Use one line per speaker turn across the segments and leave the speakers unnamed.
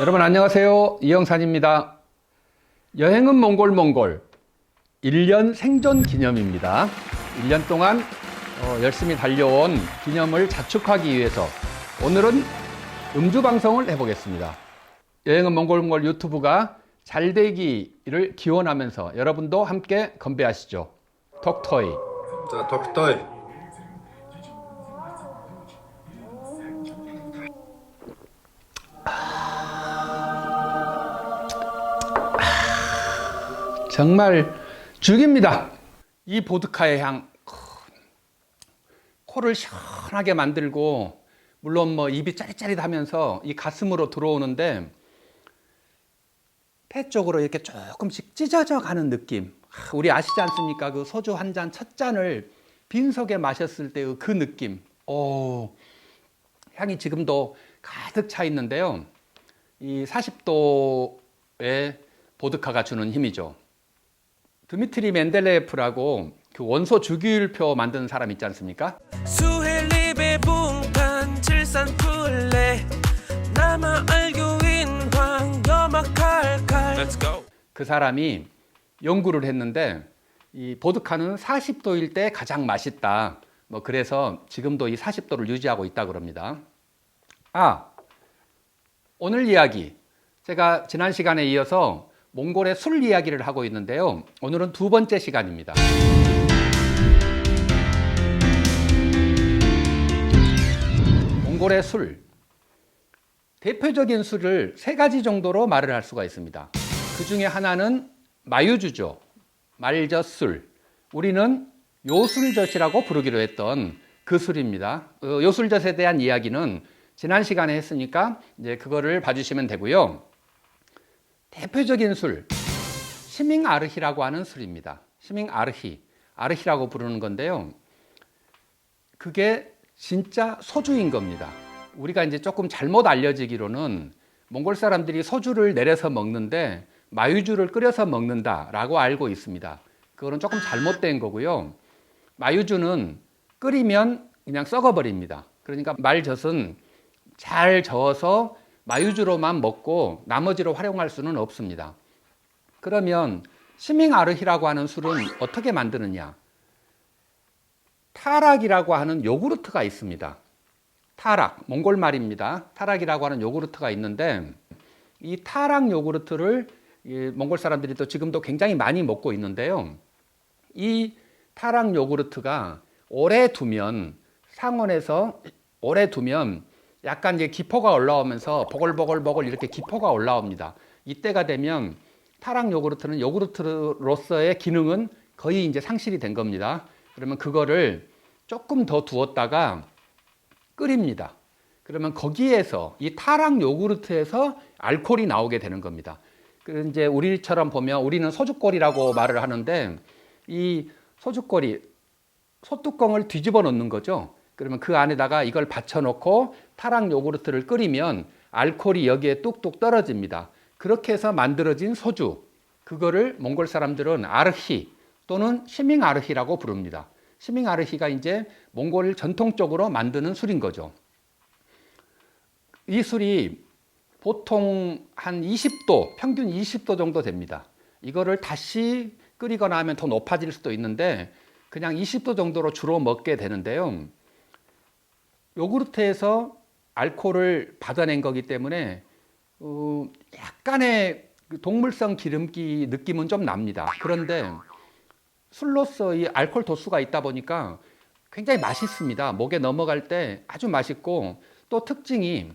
여러분 안녕하세요. 이영산입니다. 여행은 몽골 몽골 1년 생존 기념입니다. 1년 동안 어, 열심히 달려온 기념을 자축하기 위해서 오늘은 음주 방송을 해보겠습니다. 여행은 몽골 몽골 유튜브가 잘 되기를 기원하면서 여러분도 함께 건배하시죠. 톡토이.
자, 덕터이.
정말 죽입니다. 이 보드카의 향 코를 시원하게 만들고 물론 뭐 입이 짜릿짜릿하면서 이 가슴으로 들어오는데 폐 쪽으로 이렇게 조금씩 찢어져 가는 느낌. 아, 우리 아시지 않습니까? 그 소주 한 잔 첫 잔을 빈속에 마셨을 때그 느낌. 오, 향이 지금도 가득 차 있는데요. 이 40도의 보드카가 주는 힘이죠. 드미트리 멘델레프라고 그 원소 주기율표 만든 사람 있지 않습니까? 그 사람이 연구를 했는데 이 보드카는 40도일 때 가장 맛있다. 뭐 그래서 지금도 이 40도를 유지하고 있다 그럽니다. 아, 오늘 이야기. 제가 지난 시간에 이어서 몽골의 술 이야기를 하고 있는데요. 오늘은 두 번째 시간입니다. 몽골의 술. 대표적인 술을 세 가지 정도로 말을 할 수가 있습니다. 그 중에 하나는 마유주죠. 말젓술. 우리는 요술젓이라고 부르기로 했던 그 술입니다. 어, 요술젓에 대한 이야기는 지난 시간에 했으니까 이제 그거를 봐주시면 되고요. 대표적인 술, 시밍 아르히라고 하는 술입니다. 시밍 아르히, 아르히라고 부르는 건데요. 그게 진짜 소주인 겁니다. 우리가 이제 조금 잘못 알려지기로는 몽골 사람들이 소주를 내려서 먹는데 마유주를 끓여서 먹는다라고 알고 있습니다. 그거는 조금 잘못된 거고요. 마유주는 끓이면 그냥 썩어버립니다. 그러니까 말젓은 잘 저어서 마유주로만 먹고 나머지로 활용할 수는 없습니다. 그러면 시밍 아르히라고 하는 술은 어떻게 만드느냐? 타락이라고 하는 요구르트가 있습니다. 타락, 몽골 말입니다. 타락이라고 하는 요구르트가 있는데 이 타락 요구르트를 이 몽골 사람들이 또 지금도 굉장히 많이 먹고 있는데요. 이 타락 요구르트가 오래 두면 상온에서 오래 두면 약간 이제 기포가 올라오면서 보글보글보글 이렇게 기포가 올라옵니다. 이때가 되면 타락 요구르트는 요구르트로서의 기능은 거의 이제 상실이 된 겁니다. 그러면 그거를 조금 더 두었다가 끓입니다. 그러면 거기에서 이 타락 요구르트에서 알코올이 나오게 되는 겁니다. 그 이제 우리처럼 보면 우리는 소주꼬리라고 말을 하는데 이 소주꼬리 소뚜껑을 뒤집어 놓는 거죠. 그러면 그 안에다가 이걸 받쳐놓고 타락 요구르트를 끓이면 알코올이 여기에 뚝뚝 떨어집니다. 그렇게 해서 만들어진 소주. 그거를 몽골 사람들은 아르히 또는 시밍 아르히라고 부릅니다. 시밍 아르히가 이제 몽골 전통적으로 만드는 술인 거죠. 이 술이 보통 한 20도, 평균 20도 정도 됩니다. 이거를 다시 끓이거나 하면 더 높아질 수도 있는데 그냥 20도 정도로 주로 먹게 되는데요. 요구르트에서 알코올을 받아낸 거기 때문에 어, 약간의 그 동물성 기름기 느낌은 좀 납니다. 그런데 술로서 이 알코올 도수가 있다 보니까 굉장히 맛있습니다. 목에 넘어갈 때 아주 맛있고 또 특징이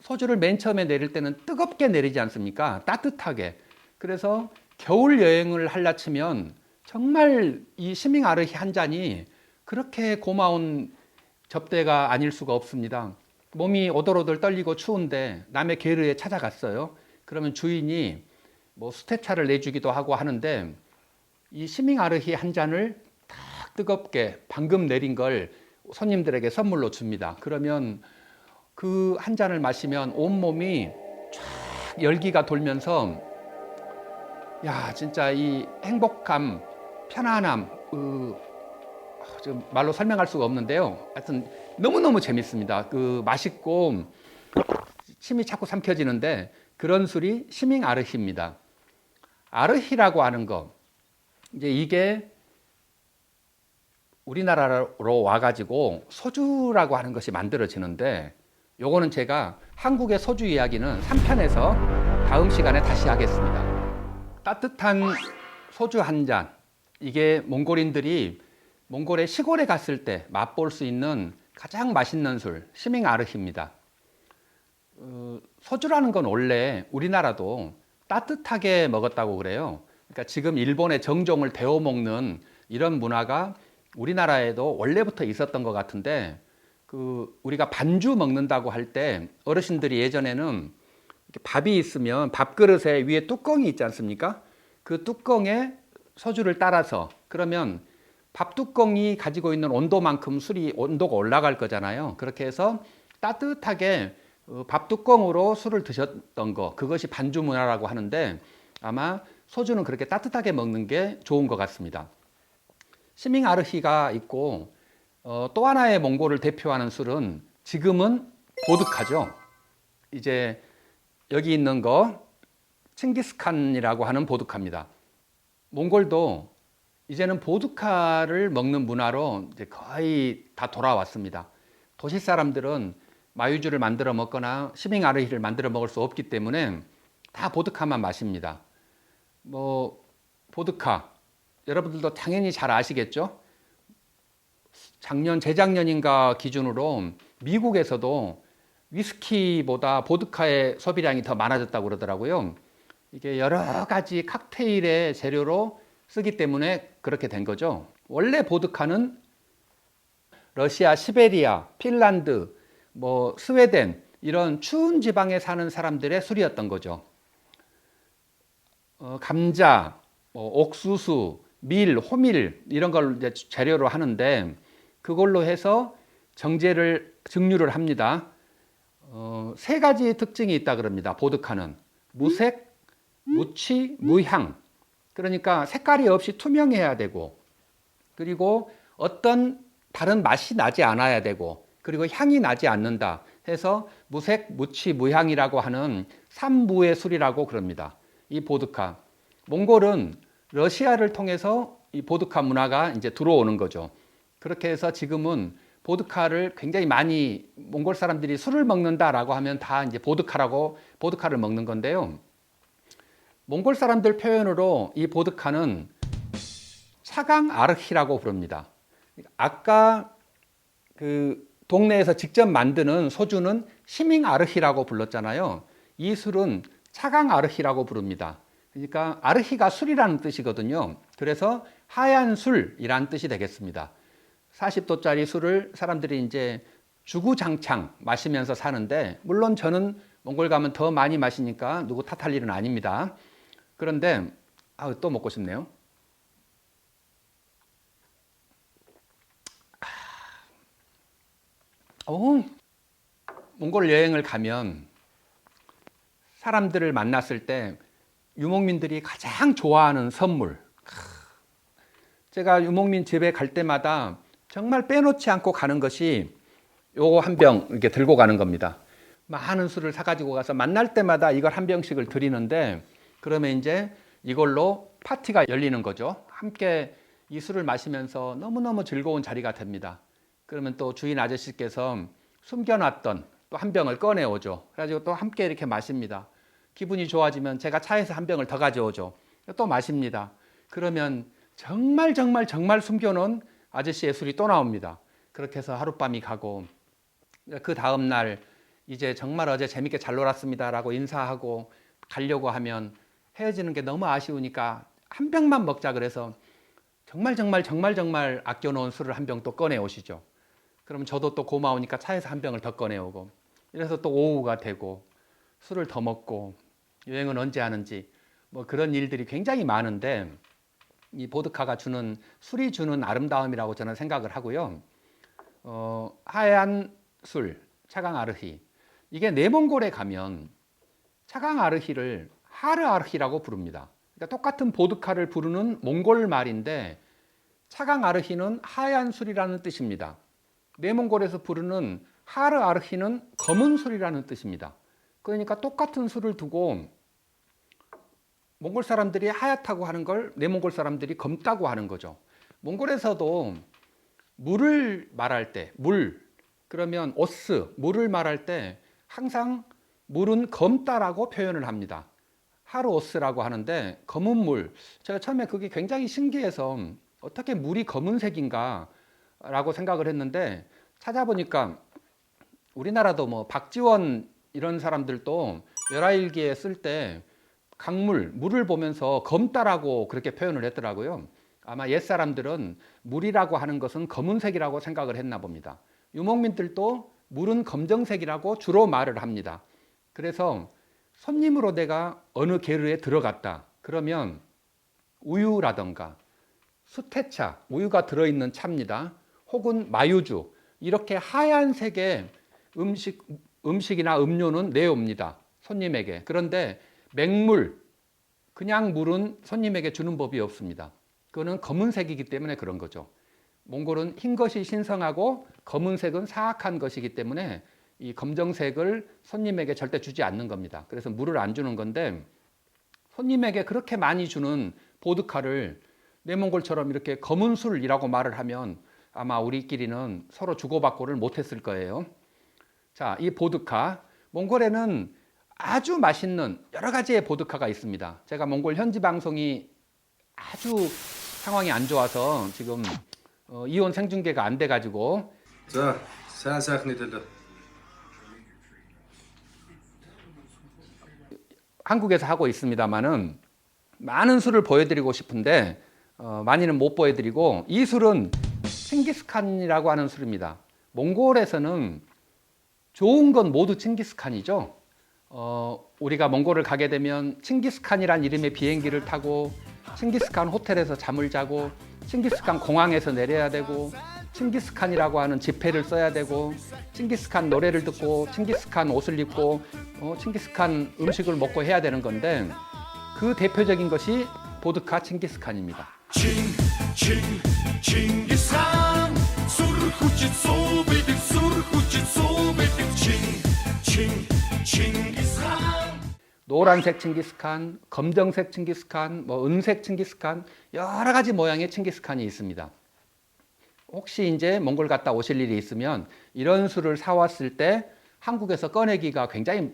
소주를 맨 처음에 내릴 때는 뜨겁게 내리지 않습니까? 따뜻하게. 그래서 겨울 여행을 할라 치면 정말 이 시밍 아르히 한 잔이 그렇게 고마운 접대가 아닐 수가 없습니다. 몸이 오돌오돌 떨리고 추운데 남의 게르에 찾아갔어요. 그러면 주인이 뭐 수태차를 내주기도 하고 하는데 이 시밍 아르히 한 잔을 딱 뜨겁게 방금 내린 걸 손님들에게 선물로 줍니다. 그러면 그 한 잔을 마시면 온 몸이 쫙 열기가 돌면서 야 진짜 이 행복감, 편안함, 으, 좀 말로 설명할 수가 없는데요. 하여튼 너무너무 재밌습니다. 그 맛있고 침이 자꾸 삼켜지는데 그런 술이 시밍 아르히입니다. 아르히라고 하는 거 이제 이게 우리나라로 와가지고 소주라고 하는 것이 만들어지는데 요거는 제가 한국의 소주 이야기는 3편에서 다음 시간에 다시 하겠습니다. 따뜻한 소주 한 잔. 이게 몽골인들이 몽골의 시골에 갔을 때 맛볼 수 있는 가장 맛있는 술, 시밍 아르히입니다. 어, 소주라는 건 원래 우리나라도 따뜻하게 먹었다고 그래요. 그러니까 지금 일본의 정종을 데워 먹는 이런 문화가 우리나라에도 원래부터 있었던 것 같은데 그 우리가 반주 먹는다고 할 때 어르신들이 예전에는 밥이 있으면 밥그릇에 위에 뚜껑이 있지 않습니까? 그 뚜껑에 소주를 따라서 그러면 밥 뚜껑이 가지고 있는 온도만큼 술이 온도가 올라갈 거잖아요. 그렇게 해서 따뜻하게 어, 밥 뚜껑으로 술을 드셨던 거 그것이 반주 문화라고 하는데 아마 소주는 그렇게 따뜻하게 먹는 게 좋은 것 같습니다. 시밍 아르히가 있고 어, 또 하나의 몽골을 대표하는 술은 지금은 보드카죠. 이제 여기 있는 거 칭기스칸이라고 하는 보드카입니다. 몽골도 이제는 보드카를 먹는 문화로 이제 거의 다 돌아왔습니다. 도시 사람들은 마유주를 만들어 먹거나 시밍 아르히를 만들어 먹을 수 없기 때문에 다 보드카만 마십니다. 뭐 보드카 여러분들도 당연히 잘 아시겠죠? 작년 재작년인가 기준으로 미국에서도 위스키보다 보드카의 소비량이 더 많아졌다고 그러더라고요. 이게 여러 가지 칵테일의 재료로 쓰기 때문에 그렇게 된 거죠. 원래 보드카는 러시아, 시베리아, 핀란드, 뭐 스웨덴 이런 추운 지방에 사는 사람들의 술이었던 거죠. 어, 감자, 뭐 옥수수, 밀, 호밀 이런 걸 이제 재료로 하는데 그걸로 해서 정제를 증류를 합니다. 어, 세 가지 특징이 있다 그럽니다. 보드카는 무색, 무취, 무향. 그러니까 색깔이 없이 투명해야 되고 그리고 어떤 다른 맛이 나지 않아야 되고 그리고 향이 나지 않는다 해서 무색, 무취, 무향이라고 하는 삼무의 술이라고 그럽니다. 이 보드카. 몽골은 러시아를 통해서 이 보드카 문화가 이제 들어오는 거죠. 그렇게 해서 지금은 보드카를 굉장히 많이 몽골 사람들이 술을 먹는다라고 하면 다 이제 보드카라고 보드카를 먹는 건데요. 몽골 사람들 표현으로 이 보드카는 차강 아르히라고 부릅니다. 아까 그 동네에서 직접 만드는 소주는 시밍 아르히라고 불렀잖아요. 이 술은 차강 아르히라고 부릅니다. 그러니까 아르히가 술이라는 뜻이거든요. 그래서 하얀 술이라는 뜻이 되겠습니다. 40도짜리 술을 사람들이 이제 주구장창 마시면서 사는데 물론 저는 몽골 가면 더 많이 마시니까 누구 탓할 일은 아닙니다. 그런데 아, 또 먹고 싶네요. 어, 몽골 여행을 가면 사람들을 만났을 때 유목민들이 가장 좋아하는 선물. 제가 유목민 집에 갈 때마다 정말 빼놓지 않고 가는 것이 요거 한 병 이렇게 들고 가는 겁니다. 많은 술을 사가지고 가서 만날 때마다 이걸 한 병씩을 드리는데 그러면 이제 이걸로 파티가 열리는 거죠. 함께 이 술을 마시면서 너무너무 즐거운 자리가 됩니다. 그러면 또 주인 아저씨께서 숨겨놨던 또 한 병을 꺼내오죠. 그래가지고 또 함께 이렇게 마십니다. 기분이 좋아지면 제가 차에서 한 병을 더 가져오죠. 또 마십니다. 그러면 정말 정말 정말 숨겨놓은 아저씨의 술이 또 나옵니다. 그렇게 해서 하룻밤이 가고 그 다음 날 이제 정말 어제 재밌게 잘 놀았습니다라고 인사하고 가려고 하면 헤어지는 게 너무 아쉬우니까 한 병만 먹자 그래서 정말 정말 정말 정말 아껴놓은 술을 한 병 또 꺼내 오시죠. 그럼 저도 또 고마우니까 차에서 한 병을 더 꺼내 오고 이래서 또 오후가 되고 술을 더 먹고 여행은 언제 하는지 뭐 그런 일들이 굉장히 많은데 이 보드카가 주는 술이 주는 아름다움이라고 저는 생각을 하고요. 어, 하얀 술, 차강 아르히 이게 내몽골에 가면 차강 아르히를 하르 아르히라고 부릅니다. 그러니까 똑같은 보드카를 부르는 몽골 말인데 차강 아르히는 하얀 술이라는 뜻입니다. 내몽골에서 부르는 하르 아르히는 검은 술이라는 뜻입니다. 그러니까 똑같은 술을 두고 몽골 사람들이 하얗다고 하는 걸 내몽골 사람들이 검다고 하는 거죠. 몽골에서도 물을 말할 때, 물, 그러면 오스, 물을 말할 때 항상 물은 검다라고 표현을 합니다. 하루오스라고 하는데 검은 물. 제가 처음에 그게 굉장히 신기해서 어떻게 물이 검은색인가 라고 생각을 했는데 찾아보니까 우리나라도 뭐 박지원 이런 사람들도 열하일기에 쓸 때 강물, 물을 보면서 검다라고 그렇게 표현을 했더라고요. 아마 옛 사람들은 물이라고 하는 것은 검은색이라고 생각을 했나 봅니다. 유목민들도 물은 검정색이라고 주로 말을 합니다. 그래서 손님으로 내가 어느 게르에 들어갔다. 그러면 우유라던가 수태차, 우유가 들어있는 차입니다. 혹은 마유주 이렇게 하얀색의 음식 음식이나 음료는 내옵니다. 손님에게. 그런데 맹물 그냥 물은 손님에게 주는 법이 없습니다. 그거는 검은색이기 때문에 그런 거죠. 몽골은 흰 것이 신성하고 검은색은 사악한 것이기 때문에 이 검정색을 손님에게 절대 주지 않는 겁니다. 그래서 물을 안 주는 건데 손님에게 그렇게 많이 주는 보드카를 내몽골처럼 이렇게 검은 술이라고 말을 하면 아마 우리끼리는 서로 주고받고를 못했을 거예요. 자, 이 보드카. 몽골에는 아주 맛있는 여러 가지의 보드카가 있습니다. 제가 몽골 현지 방송이 아주 상황이 안 좋아서 지금 어, 이혼 생중계가 안 돼가지고.
자, 사사χν이들러.
한국에서 하고 있습니다만은 많은 술을 보여드리고 싶은데 어, 많이는 못 보여드리고 이 술은 칭기스칸이라고 하는 술입니다. 몽골에서는 좋은 건 모두 칭기스칸이죠. 어, 우리가 몽골을 가게 되면 칭기스칸이란 이름의 비행기를 타고 칭기스칸 호텔에서 잠을 자고 칭기스칸 공항에서 내려야 되고 칭기스칸이라고 하는 지폐를 써야 되고 칭기스칸 노래를 듣고 칭기스칸 옷을 입고 어, 칭기스칸 음식을 먹고 해야 되는 건데 그 대표적인 것이 보드카 칭기스칸입니다.
칭, 칭, 칭기스칸 술을 후치 소비득 술을 후치 소비득 칭, 칭, 칭기스칸
노란색 칭기스칸, 검정색 칭기스칸, 뭐 은색 칭기스칸 여러 가지 모양의 칭기스칸이 있습니다. 혹시 이제 몽골 갔다 오실 일이 있으면 이런 술을 사왔을 때 한국에서 꺼내기가 굉장히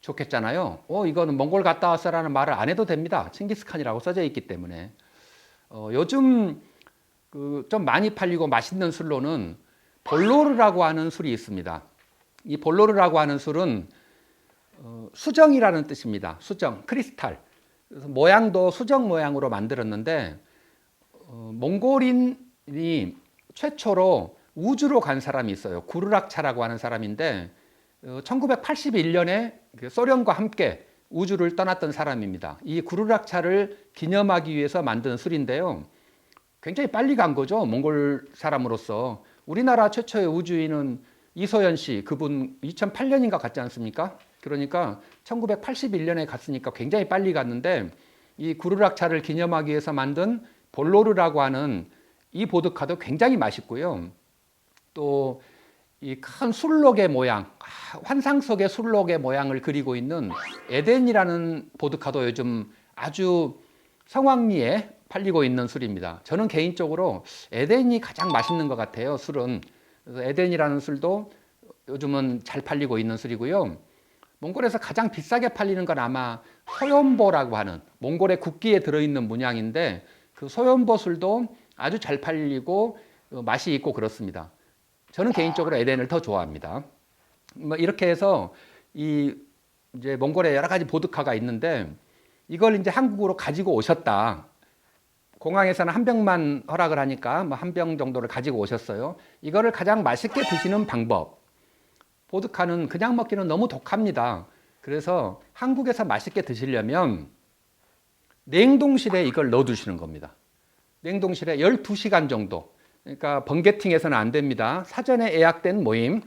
좋겠잖아요. 어, 이거는 몽골 갔다 왔어라는 말을 안 해도 됩니다. 칭기스칸이라고 써져 있기 때문에. 어, 요즘 그 좀 많이 팔리고 맛있는 술로는 볼로르라고 하는 술이 있습니다. 이 볼로르라고 하는 술은 어, 수정이라는 뜻입니다. 수정, 크리스탈. 그래서 모양도 수정 모양으로 만들었는데 어, 몽골인이 최초로 우주로 간 사람이 있어요. 구르락차라고 하는 사람인데 어, 1981년에 그 소련과 함께 우주를 떠났던 사람입니다. 이 구르락차를 기념하기 위해서 만든 술인데요. 굉장히 빨리 간 거죠. 몽골 사람으로서. 우리나라 최초의 우주인은 이소연 씨, 그분 2008년인가 갔지 않습니까? 그러니까 1981년에 갔으니까 굉장히 빨리 갔는데 이 구르락차를 기념하기 위해서 만든 볼로르라고 하는 이 보드카도 굉장히 맛있고요. 또 이 큰 술록의 모양, 아, 환상 속의 술록의 모양을 그리고 있는 에덴이라는 보드카도 요즘 아주 성황리에 팔리고 있는 술입니다. 저는 개인적으로 에덴이 가장 맛있는 것 같아요. 술은 에덴이라는 술도 요즘은 잘 팔리고 있는 술이고요. 몽골에서 가장 비싸게 팔리는 건 아마 소연보라고 하는 몽골의 국기에 들어있는 문양인데 그 소연보 술도 아주 잘 팔리고 어, 맛이 있고 그렇습니다. 저는 개인적으로 에덴을 더 좋아합니다. 뭐 이렇게 해서 이 이제 몽골에 여러 가지 보드카가 있는데 이걸 이제 한국으로 가지고 오셨다. 공항에서는 한 병만 허락을 하니까 뭐 한 병 정도를 가지고 오셨어요. 이거를 가장 맛있게 드시는 방법. 보드카는 그냥 먹기는 너무 독합니다. 그래서 한국에서 맛있게 드시려면 냉동실에 이걸 넣어 두시는 겁니다. 냉동실에 12시간 정도. 그러니까 번개팅해서는 안 됩니다. 사전에 예약된 모임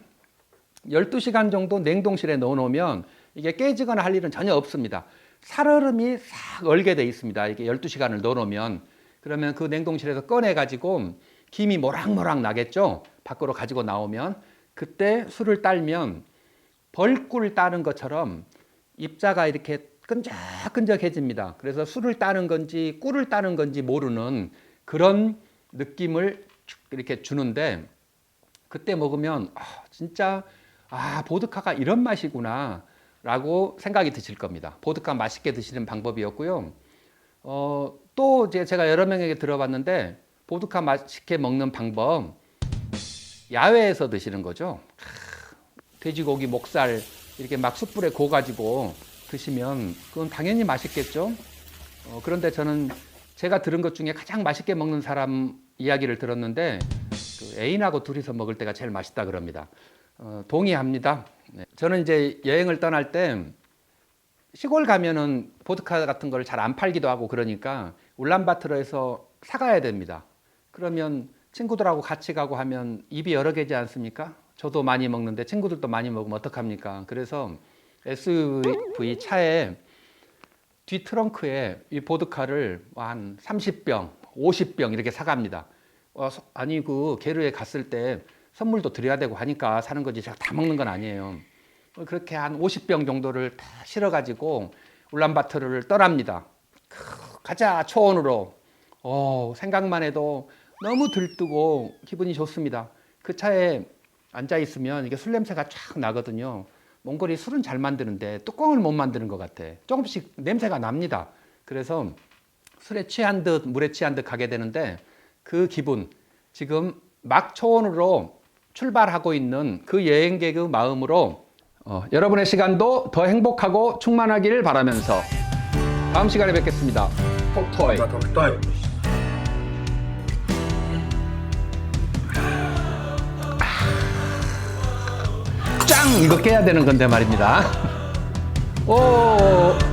12시간 정도 냉동실에 넣어 놓으면 이게 깨지거나 할 일은 전혀 없습니다. 살얼음이 싹 얼게 돼 있습니다. 이게 12시간을 넣어 놓으면 그러면 그 냉동실에서 꺼내 가지고 김이 모락모락 나겠죠. 밖으로 가지고 나오면 그때 술을 딸면 벌꿀 따는 것처럼 입자가 이렇게 끈적끈적해집니다. 그래서 술을 따는 건지 꿀을 따는 건지 모르는 그런 느낌을 쭉 이렇게 주는데 그때 먹으면 아, 진짜 아 보드카가 이런 맛이구나 라고 생각이 드실 겁니다. 보드카 맛있게 드시는 방법이었고요. 어, 또 이제 제가 여러 명에게 들어봤는데 보드카 맛있게 먹는 방법 야외에서 드시는 거죠. 크, 돼지고기 목살 이렇게 막 숯불에 구워 가지고 드시면 그건 당연히 맛있겠죠. 어, 그런데 저는 제가 들은 것 중에 가장 맛있게 먹는 사람 이야기를 들었는데 그 애인하고 둘이서 먹을 때가 제일 맛있다 그럽니다. 어, 동의합니다. 네. 저는 이제 여행을 떠날 때 시골 가면은 보드카 같은 걸 잘 안 팔기도 하고 그러니까 울란바토르에서 사가야 됩니다. 그러면 친구들하고 같이 가고 하면 입이 여러 개지 않습니까? 저도 많이 먹는데 친구들도 많이 먹으면 어떡합니까? 그래서 SUV 차에 뒤 트렁크에 이 보드카를 한 30병, 50병 이렇게 사갑니다. 어, 서- 아니 그 게르에 갔을 때 선물도 드려야 되고 하니까 사는 거지 제가 다 먹는 건 아니에요. 그렇게 한 50병 정도를 다 실어 가지고 울란바토르를 떠납니다. 크, 가자 초원으로. 어, 생각만 해도 너무 들뜨고 기분이 좋습니다. 그 차에 앉아 있으면 이게 술 냄새가 쫙 나거든요. 몽골이 술은 잘 만드는데 뚜껑을 못 만드는 것 같아. 조금씩 냄새가 납니다. 그래서 술에 취한 듯 물에 취한 듯 가게 되는데 그 기분 지금 막 초원으로 출발하고 있는 그 여행객의 마음으로 어, 여러분의 시간도 더 행복하고 충만하기를 바라면서 다음 시간에 뵙겠습니다. 톡토이. 이거 깨야 되는 건데 말입니다. 오